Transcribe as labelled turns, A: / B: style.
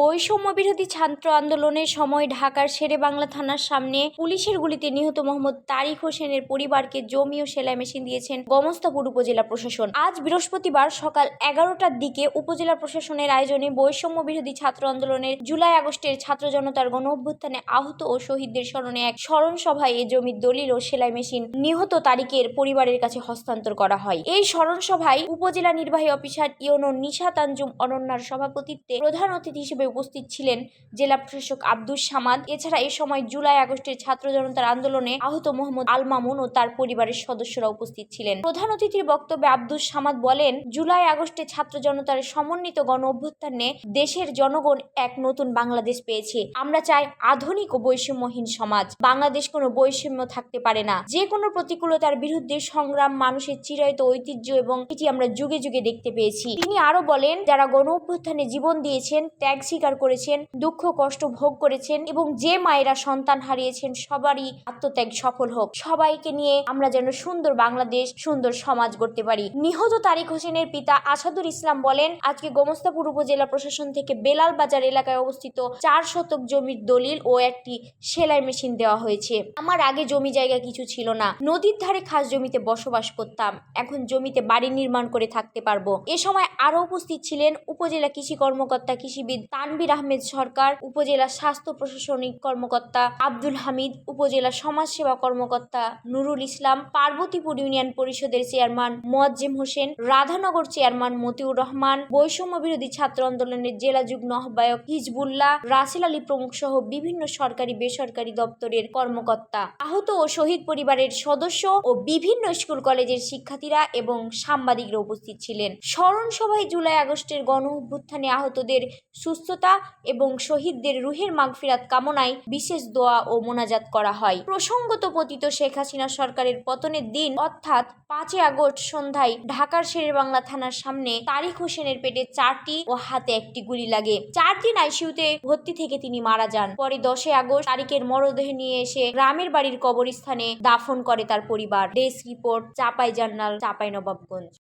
A: বৈষম্য বিরোধী ছাত্র আন্দোলনের সময় ঢাকার শেরে বাংলা থানার সামনে পুলিশের গুলিতে নিহত মোহাম্মদ তারিক হোসেনের পরিবারকে জমি ও সেলাই মেশিন দিয়েছেন গমস্তাপুর উপজেলা প্রশাসন আজ বৃহস্পতিবার সকাল এগারোটার দিকে উপজেলা প্রশাসনের আয়োজনে বৈষম্য বিরোধী ছাত্র আন্দোলনের জুলাই আগস্টের ছাত্র জনতার গণ অভ্যুত্থানে আহত ও শহীদদের স্মরণে এক স্মরণ সভায় এ জমির দলিল ও সেলাই মেশিন নিহত তারিকের পরিবারের কাছে হস্তান্তর করা হয় এই স্মরণ সভায় উপজেলা নির্বাহী অফিসার ইয়নো নিশা তাঞ্জুম অনন্যার সভাপতিত্বে প্রধান অতিথি হিসেবে উপস্থিত ছিলেন জেলা প্রশাসক আব্দুস সামাদ এছাড়া এ সময় জুলাই আগস্টের ছাত্র জনতার আন্দোলনে আহত মোহাম্মদ আল মামুন ও তার পরিবারের সদস্যরা উপস্থিত ছিলেন প্রধান অতিথির বক্তব্যে আব্দুস সামাদ বলেন জুলাই আগস্টে ছাত্র জনতার সমন্বিত গণ অভ্যুত্থানে দেশের জনগণ এক নতুন বাংলাদেশ পেয়েছে আমরা চাই আধুনিক ও বৈষম্যহীন সমাজ বাংলাদেশ কোনো বৈষম্য থাকতে পারে না যে কোনো প্রতিকূলতার বিরুদ্ধে সংগ্রাম মানুষের চিরায়ত ঐতিহ্য এবং এটি আমরা যুগে যুগে দেখতে পেয়েছি তিনি আরো বলেন যারা গণ অভ্যুত্থানে জীবন দিয়েছেন ট্যাক্সি স্বীকার করেছেন দুঃখ কষ্ট ভোগ করেছেন এবং যে মায়েরা সন্তান হারিয়েছেন সবারই আত্মত্যাগ সফল হোক সবাইকে নিয়ে আমরা যেন সুন্দর বাংলাদেশ সুন্দর সমাজ গড়তে পারি নিহত তারিক হোসেনের পিতা আসাদুর ইসলাম বলেন আজকে গোমস্তাপুর উপজেলা প্রশাসন থেকে বেলাল বাজার এলাকায় অবস্থিত চার শতক জমির দলিল ও একটি সেলাই মেশিন দেওয়া হয়েছে আমার আগে জমি জায়গা কিছু ছিল না নদীর ধারে খাস জমিতে বসবাস করতাম এখন জমিতে বাড়ি নির্মাণ করে থাকতে পারবো এ সময় আরো উপস্থিত ছিলেন উপজেলা কৃষি কর্মকর্তা কৃষিবিদ তানবির আহমেদ সরকার উপজেলা স্বাস্থ্য প্রশাসনিক কর্মকর্তা আব্দুল হামিদ উপজেলা সমাজসেবা কর্মকর্তা নুরুল ইসলাম পার্বতীপুর ইউনিয়ন পরিষদের চেয়ারম্যান মোয়াজ্জেম হোসেন রাধানগর চেয়ারম্যান মতিউর রহমান বৈষম্য বিরোধী ছাত্র আন্দোলনের জেলা যুগ্ম আহ্বায়ক হিজবুল্লাহ রাসেল আলী প্রমুখ সহ বিভিন্ন সরকারি বেসরকারি দপ্তরের কর্মকর্তা আহত ও শহীদ পরিবারের সদস্য ও বিভিন্ন স্কুল কলেজের শিক্ষার্থীরা এবং সাংবাদিকরা উপস্থিত ছিলেন স্মরণ সভায় জুলাই আগস্টের গণ অভ্যুত্থানে আহতদের সুস্থ সুস্থতা এবং শহীদদের রুহের মাগফিরাত কামনায় বিশেষ দোয়া ও মোনাজাত করা হয় প্রসঙ্গত পতিত শেখ হাসিনা সরকারের পতনের দিন অর্থাৎ পাঁচই আগস্ট সন্ধ্যায় ঢাকার শেরেবাংলা থানার সামনে তারিক হোসেনের পেটে চারটি ও হাতে একটি গুলি লাগে চার দিন আইসিউতে ভর্তি থেকে তিনি মারা যান পরে দশই আগস্ট তারিকের মরদেহ নিয়ে এসে গ্রামের বাড়ির কবরস্থানে দাফন করে তার পরিবার desk report Chapai journal Chapai Nawabganj